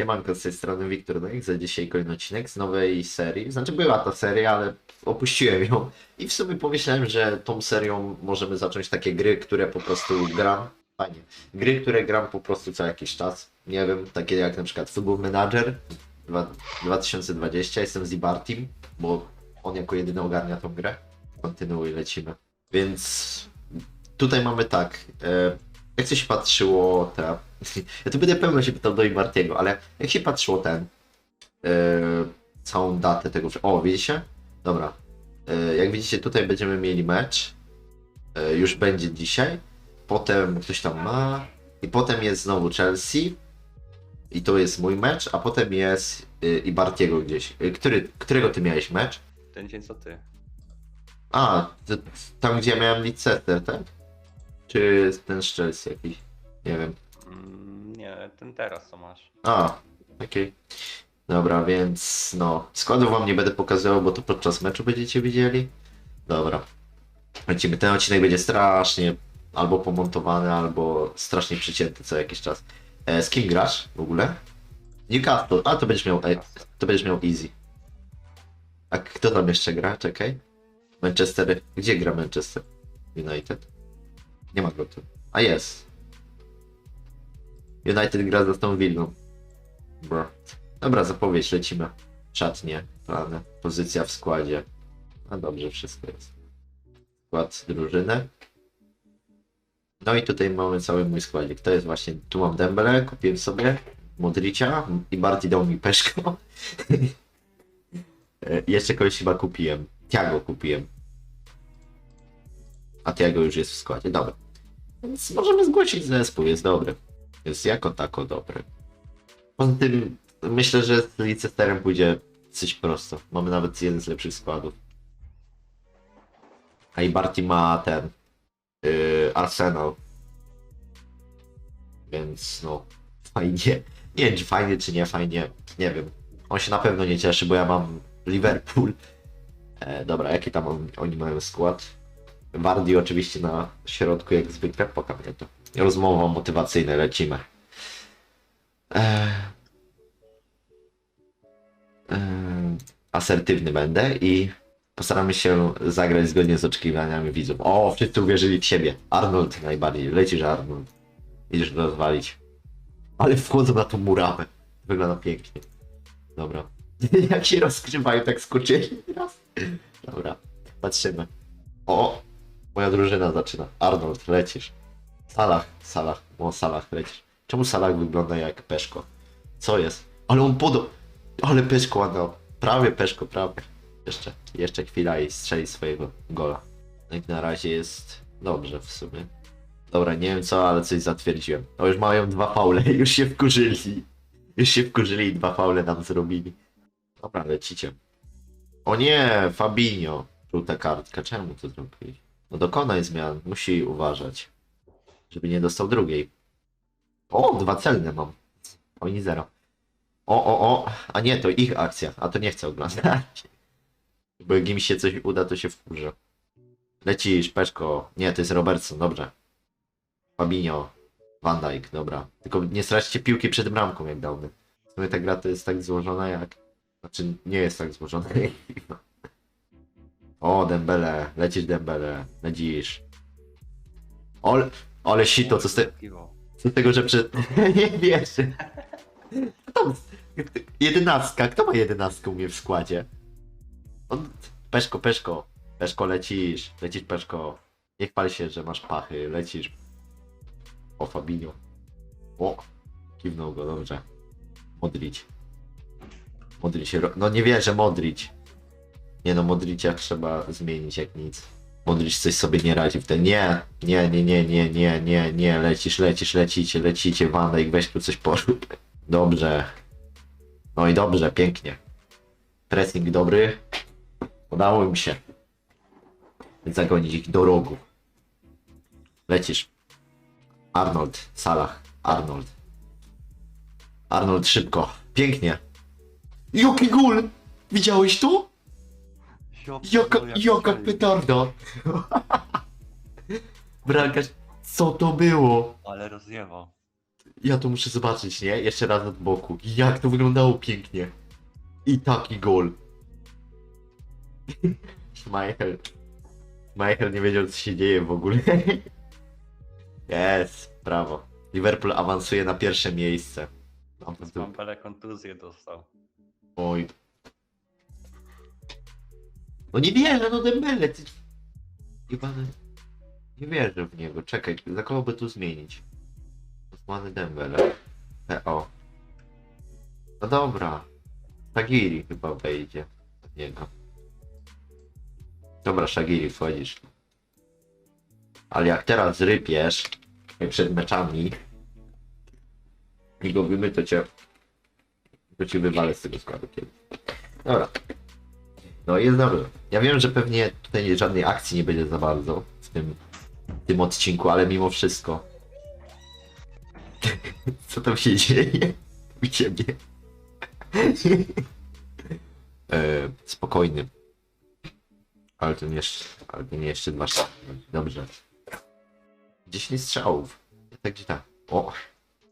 Siemanko, z tej strony Wiktor Dek, za dzisiaj kolejny odcinek z nowej serii. Znaczy była ta seria, ale opuściłem ją i w sumie pomyślałem, że tą serią możemy zacząć takie gry, które po prostu gram. Fajnie. Gry, które gram po prostu co jakiś czas. Nie wiem, takie jak na przykład Football Manager dwa- 2020, jestem z Ibartim, bo on jako jedyny ogarnia tą grę. Kontynuuj, lecimy. Więc tutaj mamy tak. E, jak się patrzyło te. Ja tu będę pełno się pytał do Ibartiego, ale jak się patrzyło ten. E, całą datę tego. O, widzicie? Dobra. E, jak widzicie, tutaj będziemy mieli mecz. E, już będzie dzisiaj. Potem ktoś tam ma. I potem jest znowu Chelsea. I to jest mój mecz, a potem jest Ibartiego gdzieś. Który, którego ty miałeś mecz? Ten dzień co ty. A, tam gdzie ja miałem Leicester, tak? Czy ten z Chelsea jakiś? Nie wiem. Mm, nie, ten teraz co masz. A, okej. Dobra, więc no, składów wam nie będę pokazywał, bo to podczas meczu będziecie widzieli. Dobra. Lecimy. Ten odcinek będzie strasznie albo pomontowany, albo strasznie przycięty co jakiś czas. E, z kim grasz w ogóle? Newcastle. A, to będziesz miał, e, to będziesz miał easy. A kto tam jeszcze gra? Czekaj. Manchester. Gdzie gra Manchester United? Nie ma go tu. A jest. United gra z tą Villą. Bro. Dobra, zapowiedź, lecimy. Szatnie, plany, pozycja w składzie. No dobrze, wszystko jest. Skład drużyny. No i tutaj mamy cały mój składzik. To jest właśnie, tu mam Dembele, kupiłem sobie Modricia i Barty dał mi Peszko. Jeszcze kogoś chyba kupiłem. Tiago kupiłem. A Tiago już jest w składzie, dobra. Więc możemy zgłosić zespół, jest dobry. Jest jako tako dobry. Poza tym myślę, że z Leicesterem pójdzie coś prosto. Mamy nawet jeden z lepszych składów. A i Barty ma ten yy, Arsenal. Więc no fajnie. Nie wiem czy fajnie czy nie fajnie. Nie wiem. On się na pewno nie cieszy, bo ja mam Liverpool. E, dobra, jaki tam on, oni mają skład? Wardy oczywiście na środku jak zwykle, pokaż mnie to. Rozmowa motywacyjna, lecimy. Eee, asertywny będę i postaramy się zagrać zgodnie z oczekiwaniami widzów. O, wszyscy uwierzyli w siebie. Arnold najbardziej. Lecisz Arnold. Idziesz rozwalić. Ale wchodzą na tą murawę. Wygląda pięknie. Dobra. Jak się rozgrzewają, tak skoczyli raz. Dobra, patrzymy. O, moja drużyna zaczyna. Arnold, lecisz. Salah, Salah, o Salah lecisz. Czemu Salah wygląda jak Peszko? Co jest? Ale on podo... Ale Peszko ładno. Prawie Peszko, prawie. Jeszcze, jeszcze chwila i strzeli swojego gola. No i na razie jest dobrze w sumie. Dobra, nie wiem co, ale coś zatwierdziłem. No już mają dwa faule, już się wkurzyli. Już się wkurzyli i dwa faule nam zrobili. Dobra, lecicie. O nie, Fabinho. Żółta kartka, czemu to zrobiłeś? No dokonaj zmian, musi uważać. Żeby nie dostał drugiej. O, dwa celne mam. Oni zero. O, o, o. A nie, to ich akcja. A to nie chcę oglądać. Bo jak im się coś uda, to się wkurzę. Lecisz, Peszko. Nie, to jest Robertson, dobrze. Fabinho. Van Dijk, dobra. Tylko nie straćcie piłki przed bramką, jak dałby. W sumie ta gra to jest tak złożona jak... Znaczy, nie jest tak złożona jak. O, Dembele. Lecisz Dembele. Lecisz. Ole, ale sito, co z, te, co z tego, że przed... nie wierzę. Kto. Jedenastka. Kto ma jedenastkę u mnie w składzie? On... Peszko, Peszko. Peszko, lecisz. Lecisz, Peszko. Nie chwal się, że masz pachy. Lecisz. O, Fabinho. O, kiwnął go, dobrze. Modrić. Modrić się... No nie wierzę, Modrić. Nie no, Modricia trzeba zmienić jak nic. Modric coś sobie nie radzi w ten. Nie, nie, nie, nie, nie, nie, nie, nie, lecisz, lecisz, lecicie, lecicie, Dijk, weź tu coś porób. Dobrze. No i dobrze, pięknie. Pressing dobry. Udało im się. Zagonić ich do rogu. Lecisz. Arnold, Salah, Arnold. Arnold szybko. Pięknie. Jaki gól! Widziałeś to? Jaka, jaka petarda! Bramkarz, co to było? Ale rozjewał. Ja to muszę zobaczyć, nie? Jeszcze raz od boku. Jak to wyglądało pięknie. I taki gol. Schmeichel. Schmeichel nie wiedział, co się dzieje w ogóle. Jest, brawo. Liverpool awansuje na pierwsze miejsce. Mam Pampele kontuzję dostał. Oj. No nie wierzę, no Dembele, ty... Jebany... Nie wierzę w niego. Czekaj, za kogo by tu zmienić? Osmany Dembele. PO. No dobra. Shagiri chyba wejdzie od niego. Dobra, Shagiri, wchodzisz. Ale jak teraz rypiesz jak przed meczami i go wymy, to cię to ci wywalę z tego składu kiedyś. Dobra. No jest dobrze. Ja wiem, że pewnie tutaj żadnej akcji nie będzie za bardzo w tym, w tym odcinku, ale mimo wszystko. Co tam się dzieje u ciebie? e, spokojny. Ale nie jeszcze, ale nie jeszcze dwa strzał. Dobrze. 10 strzałów. Tak gdzie tak. O!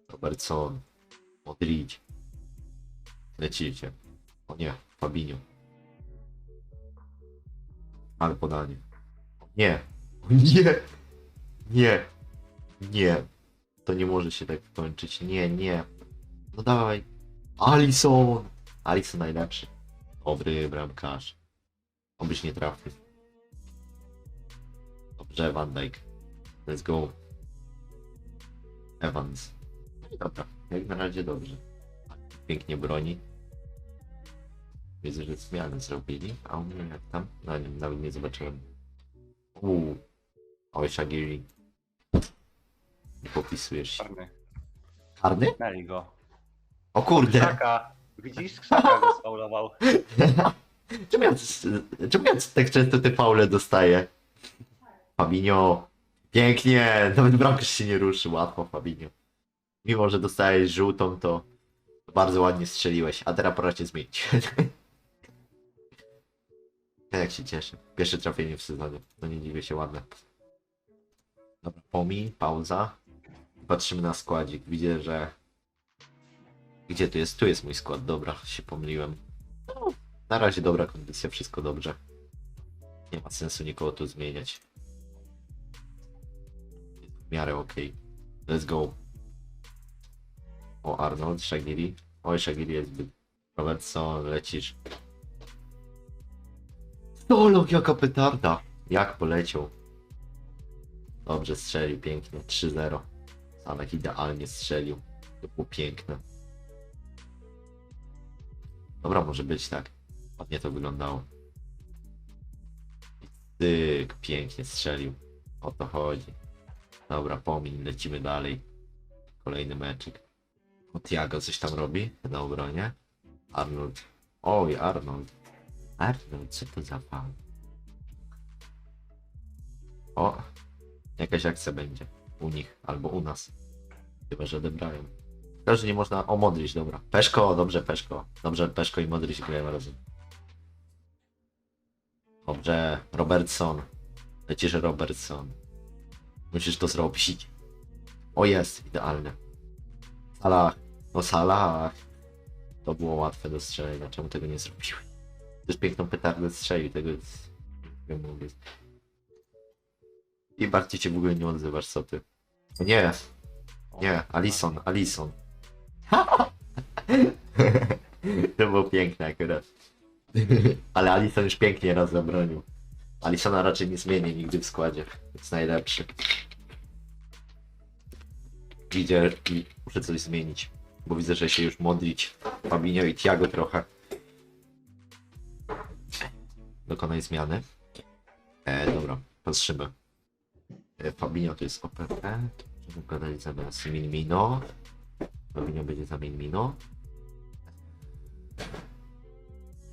Robertson. Modric. Lecicie. O nie, Fabinho. Ale podanie. Nie. Nie. Nie. Nie. To nie może się tak kończyć. Nie, nie. No dawaj. Alison. Alison najlepszy. Dobry bramkarz. Obyś nie trafił. Dobrze, Van Dijk. Let's go. Evans. No dobra. Jak na razie dobrze pięknie broni. Widzę, że zmiany zrobili, a u mnie jak tam? No nie, nawet nie zobaczyłem. Uuu. Oj, Shagiri. Nie popisujesz się. Czarny. Mieli go. O kurde! Krzaka. Widzisz? Krzaka go spaulował. czemu, ja, czemu ja tak często te faule dostaję? Fabinho. Pięknie! Nawet bramkarz się nie ruszy. Łatwo, Fabinho. Mimo, że dostajesz żółtą, to bardzo ładnie strzeliłeś. A teraz pora cię zmienić. Ja jak się cieszę. Pierwsze trafienie w sezonie. No nie dziwię się, ładne. Dobra, pomi, pauza. Patrzymy na składzik. Widzę, że... Gdzie tu jest? Tu jest mój skład. Dobra, się pomyliłem. No, na razie dobra kondycja, wszystko dobrze. Nie ma sensu nikogo tu zmieniać. W miarę okej. Let's go. O, Arnold, Shagiri. Oj, Shagiri jest zbyt... Robertson, lecisz. Stolok, jaka petarda! Jak poleciał. Dobrze strzelił, pięknie. 3-0. Samek idealnie strzelił. To było piękne. Dobra, może być tak. Ładnie to wyglądało. Tyk, pięknie strzelił. O to chodzi. Dobra, pomin, lecimy dalej. Kolejny meczyk. O, Tiago coś tam robi na obronie. Arnold. Oj, Arnold. Arnold, co to za pan? O, jakaś akcja będzie. U nich, albo u nas. Chyba, że odebrałem. Tylko, nie można... O, Modric, dobra. Peszko, dobrze, Peszko. Dobrze, Peszko i Modric grają razem. Dobrze, Robertson. Lecisz Robertson. Musisz to zrobić. O, jest, idealne. Salah. No Salah. To było łatwe do strzelenia. Czemu tego nie zrobiłem? Też piękną petardę strzelił, tego jest... Nie mówię. I bardziej cię w ogóle nie odzywasz, co ty? Nie, nie, Alison, Alison. to było piękne akurat. Ale Alison już pięknie raz zabronił. Alisona raczej nie zmienię nigdy w składzie. Jest najlepszy. Widzę i muszę coś zmienić. Bo widzę, że się już modlić Fabinho i Tiago trochę. Dokonaj zmiany. E, dobra, patrzymy. E, Fabinho to jest OPP. Możemy gadać zamiast Minmino. Fabinho będzie za Minmino.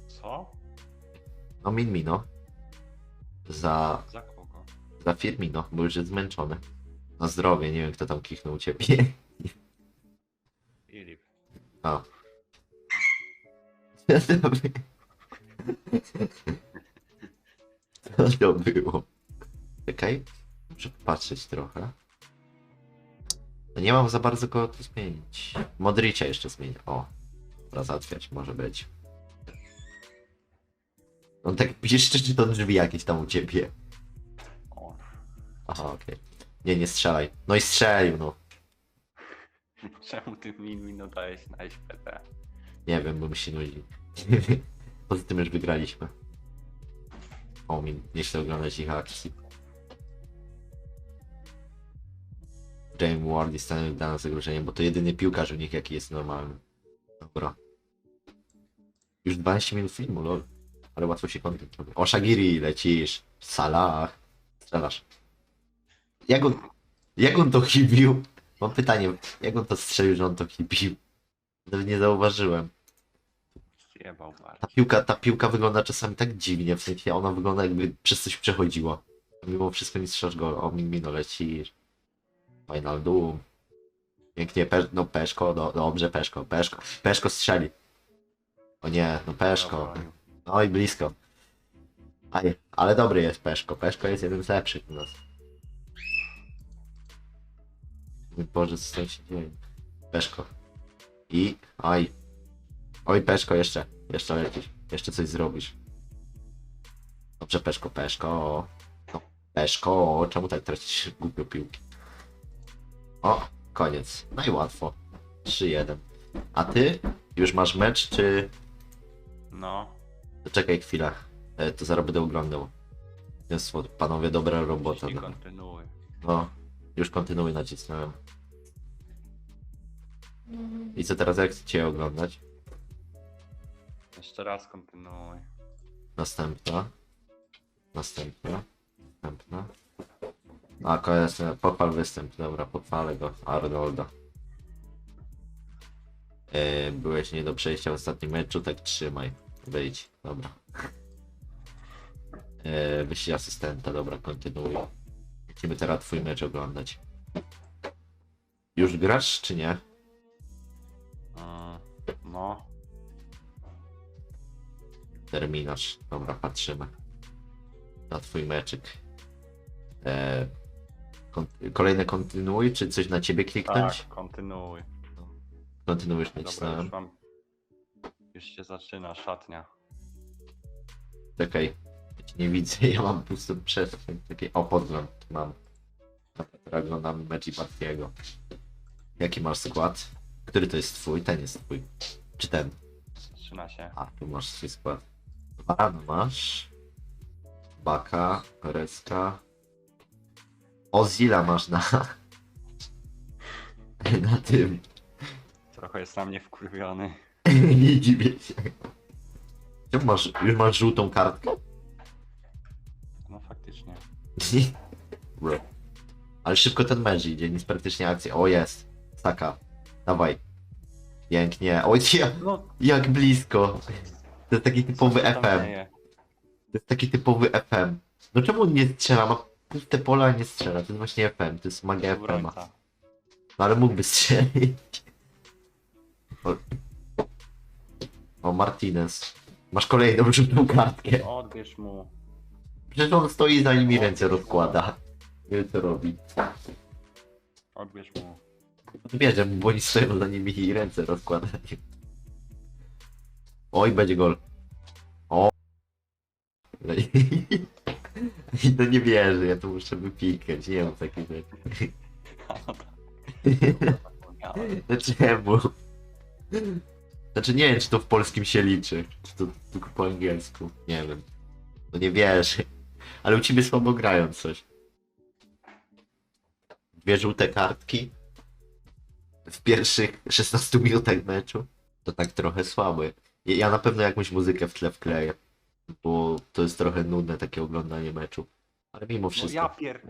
Co? No Minmino. Za, Za kogo? za Firmino, bo już jest zmęczony. Na zdrowie, nie wiem kto tam kichnął ciebie. Filip. A. Co to to było? Czekaj, muszę popatrzeć trochę. No nie mam za bardzo kogo tu zmienić. Modricia jeszcze zmienię. O, dobra, załatwiać może być. On tak piszczy, czy to drzwi jakieś tam u ciebie? O, Aha, okej. Nie, nie strzelaj. No i strzelił, no. czemu ty mi dajesz na PT? Nie wiem, bo mi się nudzi. Poza tym już wygraliśmy. O, mi nie chcę oglądać ich akcji. James Ward jest stanowi dla nas zagrożenie, bo to jedyny piłkarz u nich jaki jest normalny. Dobra. Już 12 minut filmu, lol. Ale łatwo się kontent robi. O, Shagiri, lecisz. Salah. Strzelasz. Jak on, jak on to chibił? Mam pytanie, jak on to strzelił, że on to chibił? Nawet nie zauważyłem. Zjebał Ta bardzo. piłka, ta piłka wygląda czasami tak dziwnie, w sensie ona wygląda jakby przez coś przechodziła. Mimo wszystko nie strzelasz gol. O, Mimino lecisz. Final Doom. Pięknie, pe no Peszko, do, dobrze Peszko, Peszko, Peszko strzeli. O nie, no Peszko. Obronił. No i blisko. Aj, ale dobry jest Peszko, Peszko jest jeden z lepszych u nas. Mój Boże, co się dzieje? Peszko. I, aj. Oj, Peszko, jeszcze, jeszcze lecisz, jeszcze coś zrobisz. Dobrze, Peszko, Peszko. No, Peszko, czemu tak tracisz głupio piłki? O, koniec. No i łatwo. 3-1. A ty? Już masz mecz, czy... No, To czekaj chwilę. E, To zaraz będę oglądał. Jest, panowie, dobra robota. jeśli No, kontynuuj. no już kontynuuj nacisnąłem. I co teraz, jak chcecie oglądać? Jeszcze raz kontynuuj. Następna. Następna. Następna. A, koniec, pochwal występ. Dobra, pochwalę go. Arnolda. E, byłeś nie do przejścia w ostatnim meczu, tak trzymaj. Wyjdź. Dobra. E, wyślij asystenta, dobra, kontynuuj. Chcemy teraz twój mecz oglądać. Już grasz, czy nie? Mm, no, Terminarz. Dobra, patrzymy. Na twój meczyk. E, kon kolejne kontynuuj, czy coś na ciebie kliknąć? tak, kontynuuj. Kontynuujesz Dobra, nacisnąłem. już mam... Już się zaczyna szatnia. Czekaj. Ja cię nie widzę, ja mam pustą przestrzeń. Takie, o, podgląd mam. Oglądamy mecz i Partiego. Jaki masz skład? Który to jest twój? Ten jest twój. Czy ten? Zaczyna się. A, tu masz swój skład. Varane masz. Baka, Pereska. Ozila masz na... na tym. Trochę jest na mnie wkurwiony. Nie dziwię się. Czemu masz, już masz żółtą kartkę? No faktycznie. Bro. Ale szybko ten mecz idzie, nic praktycznie akcji. O, jest. Taka. Dawaj. Pięknie. Oj, ja, No, jak blisko. To jest taki typowy co się tam FM. dzieje? To jest taki typowy FM. No czemu nie strzela? Ma puste pola, a nie strzela. To jest właśnie FM. To jest magia FM. Obrońca. No ale mógłby strzelić. O, o Martinez. Masz kolejną żółtą kartkę. Odbierz mu. Przecież on stoi za nimi ręce rozkłada. Nie wiem co robi. Odbierz mu. Bierze mu, bo oni stoją za nimi i ręce rozkładają. Oj, będzie gol. O. No nie wierzę, ja to muszę wypikać, nie mam takiej rzeczy. Dlaczego? Znaczy nie wiem, czy to w polskim się liczy, czy to tylko po angielsku, nie wiem. No nie wierzę. Ale u ciebie słabo grają coś. Dwie żółte kartki w pierwszych 16 minutach meczu. To tak trochę słabo. Ja- na pewno jakąś muzykę w tle wkleję, bo to jest trochę nudne takie oglądanie meczu. Ale mimo No wszystko. ja pier...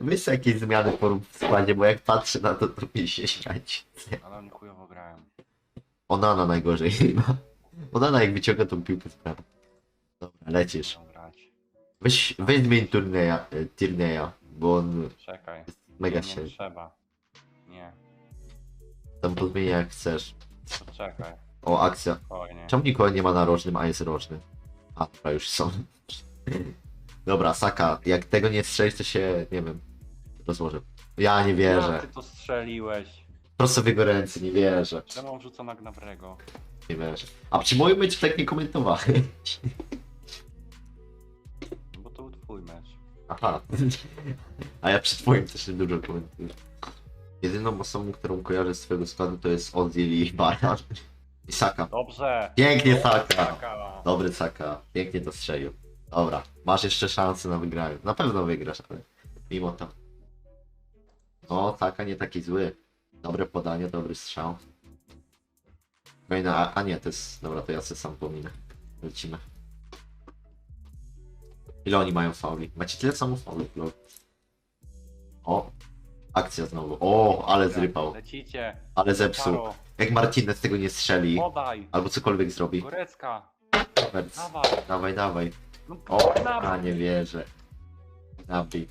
Weź sobie jakieś zmiany porób w składzie, bo jak patrzę na to, to mi się śmiać. Ale oni chujowo grają. Onana najgorzej chyba. Onana jak wyciąga tą piłkę z prawa. Dobra, lecisz. Weź, weź zmień turnieja, e, turnieja, bo on Czekaj. jest mega nie, nie trzeba. Nie. Tam podmienia jak chcesz. Poczekaj. O, akcja. Czemu nikogo nie ma na rocznym, a jest roczny? A, dobra, już są. Dobra, Saka, jak tego nie strzelisz, to się, nie wiem, Rozłożę. Ja nie wierzę. ty to strzeliłeś. Prosto w jego ręce, nie wierzę. Czemu on rzuca na Gnabrego? Nie wierzę. A przy moim meczu tak nie komentowałeś. Bo to był twój mecz. Aha. A ja przy twoim też nie dużo komentuję. Jedyną osobą, którą kojarzę z twojego składu to jest Ozil i Baran. I Saka. Dobrze! Pięknie Saka. Dobry Saka. Pięknie to strzelił. Dobra. Masz jeszcze szansę na wygranie. Na pewno wygrasz, ale mimo to. O, Saka nie taki zły. Dobre podanie, dobry strzał. Kolejna, a, a nie, to jest... Dobra, to ja sobie sam pominę. Lecimy. Ile oni mają fauli? Macie tyle samo fauli, lol. O! Akcja znowu. O, ale zrypał. Lecicie! Ale zepsuł. Jak Martinez tego nie strzeli, podaj! albo cokolwiek zrobi. Havertz. Dawaj! Dawaj, dawaj. No, O, Gnabry. a nie wierzę. Nabij,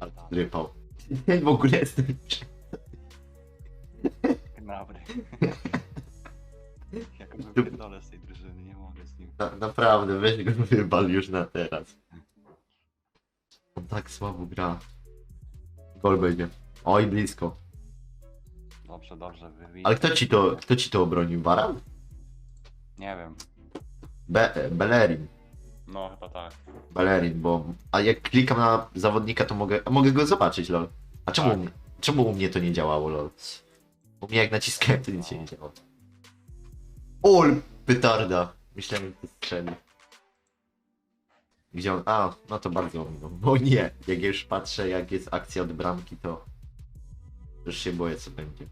ale zrypał. w ogóle jestem... Gnabry. Jak go wypierdolę z tej drużyny, nie mogę z nim. Na, naprawdę, weź go wybal już na teraz. On tak słabo gra. Gol będzie. Oj, blisko. Dobrze, dobrze, wy Ale kto ci to, kto ci to obronił? Baran? Nie wiem. Be, Bellerin. No chyba tak. Bellerin, bo... A jak klikam na zawodnika, to mogę... A mogę go zobaczyć, lol. A czemu, Tak. u mnie- czemu u mnie to nie działało, lol? U mnie jak naciskałem, to nic się nie działo. Ol, petarda. Myślałem, że to strzeli. Gdzie on? A, no to bardzo ominął. Bo nie, jak już patrzę, jak jest akcja od bramki, to już się boję, co będzie.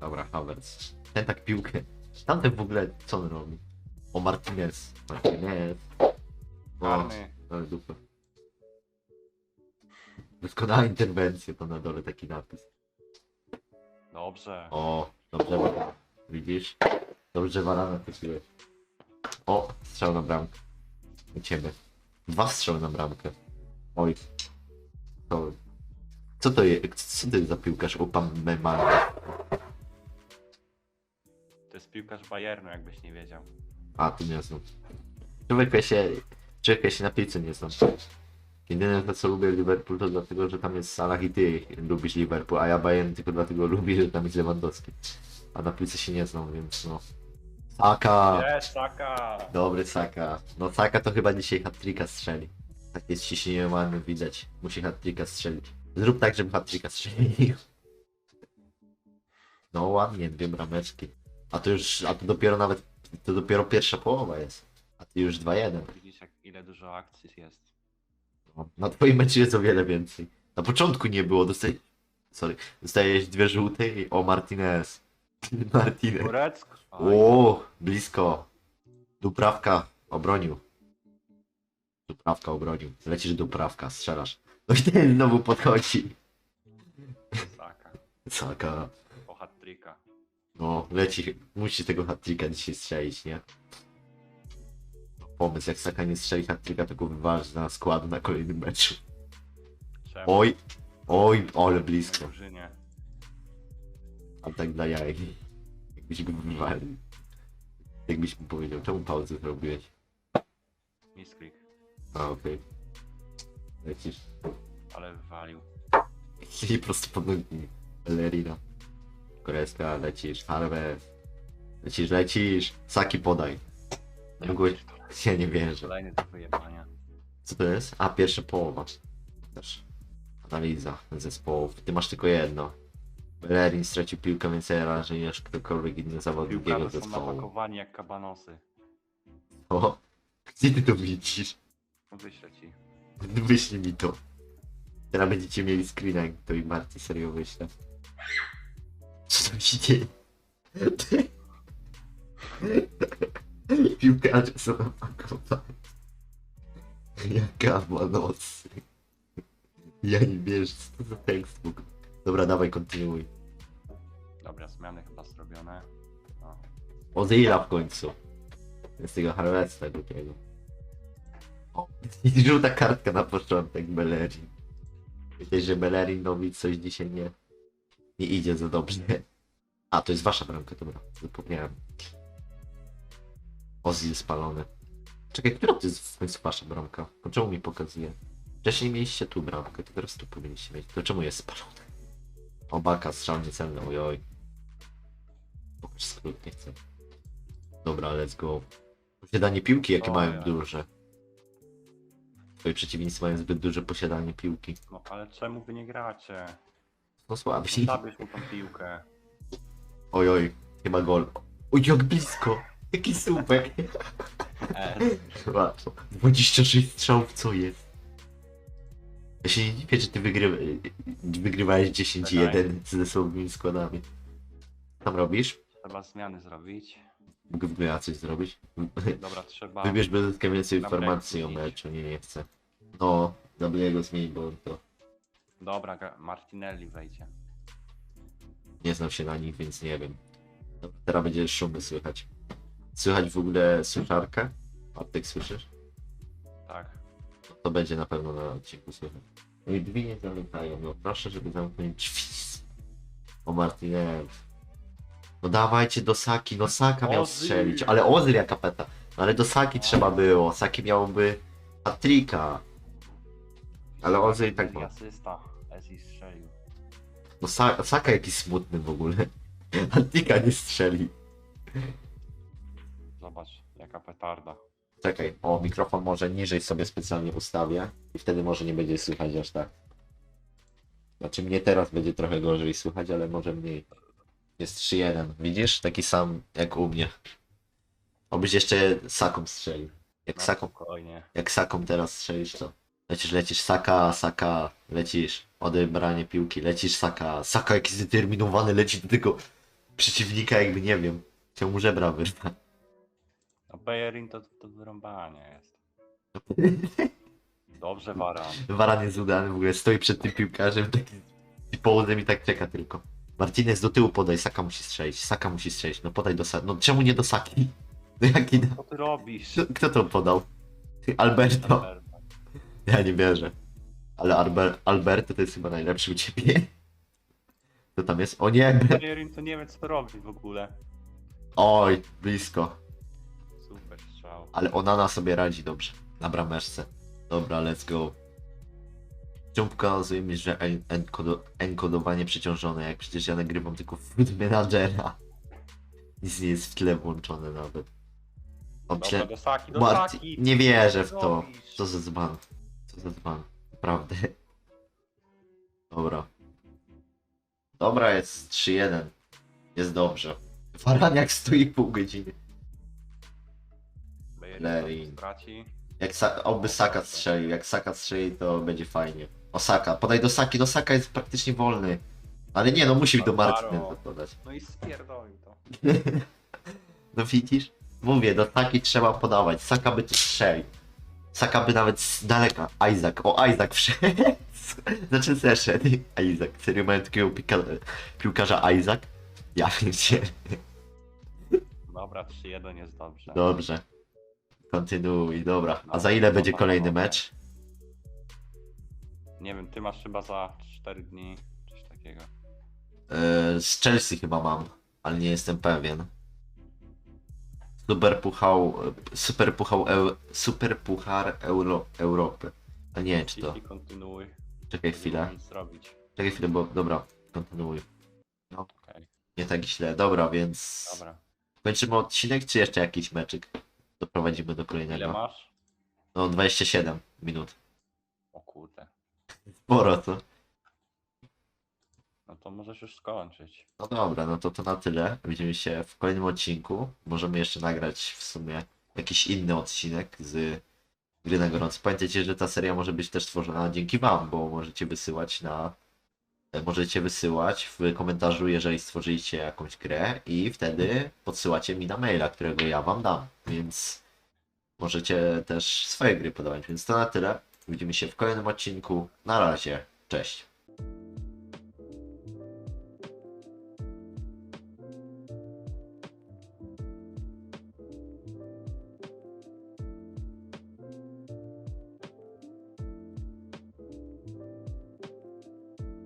Dobra, Havertz. Ten tak piłkę. Tamten w ogóle, co on robi? O, Martinez. Martinez. O, ale dupę. Doskonała interwencja, to na dole taki napis. Dobrze. O, dobrze. Widzisz? Dobrze Warana trafiłeś. O, strzał na bramkę. Ciebie. Dwa strzały na bramkę. Oj. To... Co to jest? Co to jest za piłkarz? Memar. To jest piłkarz Bayernu, jakbyś nie wiedział. A, tu nie znam. Człowiek ja się... Człowiek ja się na piłce nie znam. Jedyne za co lubię Liverpool to dlatego, że tam jest Salah i ty lubisz Liverpool, a ja Bayern tylko dlatego lubię, że tam jest Lewandowski. A na piłce się nie znam, więc no. Saka! Jest, Saka! Dobry Saka. No Saka to chyba dzisiaj hat-tricka strzeli. Tak jest ciśnienie mamy widać. Musi hat-tricka strzelić. Zrób tak, żeby hat-tricka strzelił. No ładnie, dwie brameczki. A to już, a to dopiero nawet, to dopiero pierwsza połowa jest. A ty już 2-1. Widzisz jak ile dużo akcji jest. No, na twoim meczu jest o wiele więcej. Na początku nie było, dostaj... Sorry. Dostajesz dwie żółte i... O, Martinez. Martinez. Gorecka! Oj, O, blisko. Duprawka obronił. Duprawka obronił. Lecisz duprawka, strzelasz. No i ten znowu podchodzi. Saka. Saka. Po hat-tricka. No, leci. Musi tego hat-tricka dzisiaj strzelić, nie? Pomysł, jak Saka nie strzeli hat-tricka, to go wyważy na skład na kolejnym meczu. Czemu? Oj, oj, ale blisko. drużynie. A tak dla jaj. Jakbyś go wywalił. Jakbyś mu powiedział, czemu pauzę zrobiłeś? Misklik. A, okej. Lecisz. Ale wywalił. I prosto pod nogi. Ballerina. Koreska, lecisz. Harvest. Lecisz, lecisz. Saki podaj. Nie mogłeś... Ja nie wierzę. Kolejny do wyjebania. Co to jest? A, pierwsza połowa. Też. Analiza zespołów. Ty masz tylko jedno. Bellerin stracił piłkę więcej razy niż ktokolwiek inny zawodnik jego Piłkarze są zespołu. napakowani jak kabanosy. O, gdzie ty to widzisz? Wyślę ci. Wyślij mi to. Teraz będziecie mieli screena, jak to i Marty serio wyślę. Co tam się dzieje? Piłkarze są napakowani. Jaka ma. Ja nie wiesz, co to za tekst w ogóle. Dobra, dawaj, kontynuuj. Dobra, zmiany chyba zrobione. O. Ozila w końcu. Z tego Harvesta głupiego. O, i żółta kartka na początek Bellerin. Myślę, że Bellerinowi coś dzisiaj nie, nie idzie za dobrze. A, to jest wasza bramka, dobra, zapomniałem. Ozil spalony. Czekaj, która to jest w końcu wasza bramka? Po czemu mi pokazuje? Wcześniej mieliście tu bramkę, to teraz tu powinniście mieć. To czemu jest spalone? Obaka, strzał niecelny, ojoj. Pokaż skrót, nie chcę. Dobra, let's go. Posiadanie piłki, jakie O, mają ja. duże. Twoi przeciwnicy mają zbyt duże posiadanie piłki. No ale czemu wy nie gracie? No słabi. Zabierz mu tą piłkę. Oj, oj, chyba gol. Oj, jak blisko! Jaki słupek! E, Zobacz, 26 strzałów, co jest? Ja się nie dziwię, że ty wygrywa, wygrywałeś 10-1 ze słabymi składami. Co tam robisz? trzeba zmiany zrobić. Ja coś zrobić? Dobra, trzeba... Wybierz bezpiecznie więcej informacji o meczu, nie, nie chcę. No, Gabriego zmień, bo on to Dobra, Martinelli wejdzie. nie znam się na nich, więc nie wiem. Dobra, teraz będzie szumy słychać. Słychać w ogóle suszarkę? Artek słyszysz? Tak. To będzie na pewno na odcinku słychać. No i drzwi nie zamykają, no proszę, żeby zamknąć drzwi. O Martinez. No dawajcie do Saki, no Saka miał strzelić, ale Ozil jaka peta. No ale do Saki trzeba było, Saki miałby hat-tricka. Ale Ozil i tak ma. Asysta. Ezi strzelił. No Sa Saka jakiś smutny w ogóle. Hat-tricka nie strzeli. Zobacz, jaka petarda. Czekaj, o mikrofon może niżej sobie specjalnie ustawię i wtedy może nie będzie słychać aż tak. Znaczy mnie teraz będzie trochę gorzej słychać, ale może mniej. Jest 3-1. Widzisz? Taki sam jak u mnie. Obyś jeszcze saką strzelił. Jak No, saką, spokojnie. jak saką teraz strzelisz to. Lecisz, lecisz, saka, saka, lecisz. Odebranie piłki, lecisz, saka. Saka jakiś zdeterminowany leci do tego przeciwnika jakby nie wiem. Chciał mu żebra wyrwać. No Bellerin to, to wyrąbanie jest. Dobrze, Varan. Waran jest udany, w ogóle stoi przed tym piłkarzem, taki i połudem i tak czeka tylko. Martinez do tyłu podaj, Saka musi strzelić, Saka musi strzelić, no podaj do Saki. No czemu nie do Saki? No jaki? Co ty robisz? Kto, kto to podał? Alberto. Ja nie wierzę. Ale Alber, Alberto to jest chyba najlepszy u ciebie. Co tam jest? O nie! Bellerin to nie wiem co robi w ogóle. Oj, blisko. Ale Onana sobie radzi dobrze. Na brameczce. Dobra, let's go. Czemu pokazuje mi, że en- enkodo- enkodowanie przeciążone, jak przecież ja nagrywam tylko Food Managera. Nic nie jest w tle włączone nawet. O, Dobra, tle... do Saki, do Marti... Saki. Nie wierzę w to. robisz? Co za dzban. Co za dzban. Naprawdę. Dobra. Dobra, jest 3-1. Jest dobrze. Faraniak stoi pół godziny. To straci. Jak Sa oby Saka strzelił, jak Saka strzeli to będzie fajnie. O Saka, podaj do Saki, do Saka jest praktycznie wolny. Ale nie no, musi do Alvaro. Martineza podać. No i spierdolił to. No widzisz? Mówię, do Saki trzeba podawać, Saka by tu strzelił. Saka by nawet z daleka, Isaac, o Isaac wszedł. Znaczy zeszedł, Isaac, serio mają takiego pika, piłkarza Isaac? Ja wiem się. Dobra, 3-1 jest dobrze. Dobrze. Kontynuuj, dobra. A za ile będzie kolejny mecz? Nie wiem, ty masz chyba za 4 dni, coś takiego. Yy, z Chelsea chyba mam, ale nie jestem pewien. Super puchał, super puchał, eu, super puchar Euro, Europy. A nie, czy to? Jeśli kontynuuj. Czekaj chwilę, ma nic zrobić. czekaj chwilę, bo dobra, kontynuuj. Okej, Nie tak źle, dobra, więc dobra. kończymy odcinek, czy jeszcze jakiś meczyk? Doprowadzimy do Ile kolejnego. masz? No 27 minut. O kurde. Sporo to. No to możesz już skończyć. No dobra, no to to na tyle. Widzimy się w kolejnym odcinku. Możemy jeszcze nagrać w sumie jakiś inny odcinek z gry na gorąco. Pamiętajcie, że ta seria może być też tworzona dzięki Wam, bo możecie wysyłać na. Możecie wysyłać w komentarzu, jeżeli stworzyliście jakąś grę i wtedy podsyłacie mi na maila, którego ja Wam dam. Więc możecie też swoje gry podawać. Więc to na tyle. Widzimy się w kolejnym odcinku. Na razie. Cześć.